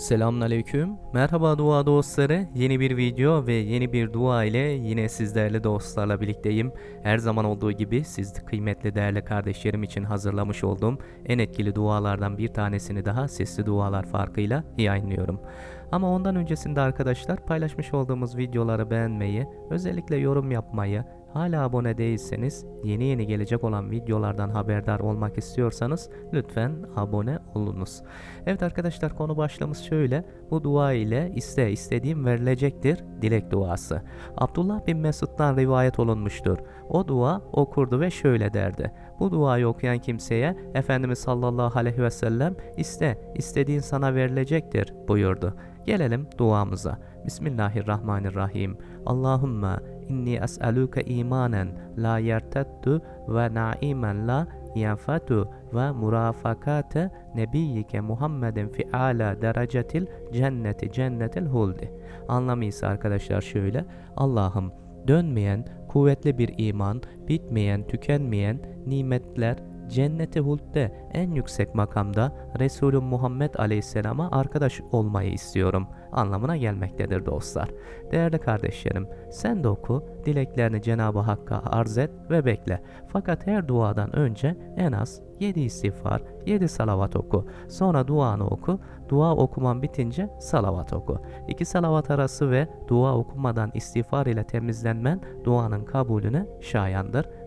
Selamünaleyküm. Merhaba dua dostları. Yeni bir video ve yeni bir dua ile yine sizlerle dostlarla birlikteyim. Her zaman olduğu gibi siz kıymetli değerli kardeşlerim için hazırlamış olduğum en etkili dualardan bir tanesini daha sesli dualar farkıyla yayınlıyorum. Ama ondan öncesinde arkadaşlar paylaşmış olduğumuz videoları beğenmeyi, özellikle yorum yapmayı, Hala abone değilseniz yeni yeni gelecek olan videolardan haberdar olmak istiyorsanız lütfen abone olunuz. Evet arkadaşlar konu başlığımız şöyle. Bu dua ile iste istediğim verilecektir dilek duası. Abdullah bin Mesud'dan rivayet olunmuştur. O dua okurdu ve şöyle derdi. Bu duayı okuyan kimseye Efendimiz sallallahu aleyhi ve sellem iste istediğin sana verilecektir buyurdu. Gelelim duamıza. Bismillahirrahmanirrahim. Allahümme inni es'aluke imanen la yerteddu ve naimen la yenfatu ve murafakate nebiyyike Muhammedin fi ala derecetil cenneti cennetil huldi. Anlamı ise arkadaşlar şöyle. Allah'ım dönmeyen, kuvvetli bir iman, bitmeyen, tükenmeyen nimetler, cenneti hulde en yüksek makamda Resulü Muhammed Aleyhisselam'a arkadaş olmayı istiyorum anlamına gelmektedir dostlar. Değerli kardeşlerim sen de oku dileklerini Cenab-ı Hakk'a arz et ve bekle. Fakat her duadan önce en az 7 istiğfar, 7 salavat oku. Sonra duanı oku. Dua okuman bitince salavat oku. İki salavat arası ve dua okumadan istiğfar ile temizlenmen duanın kabulüne şayandır.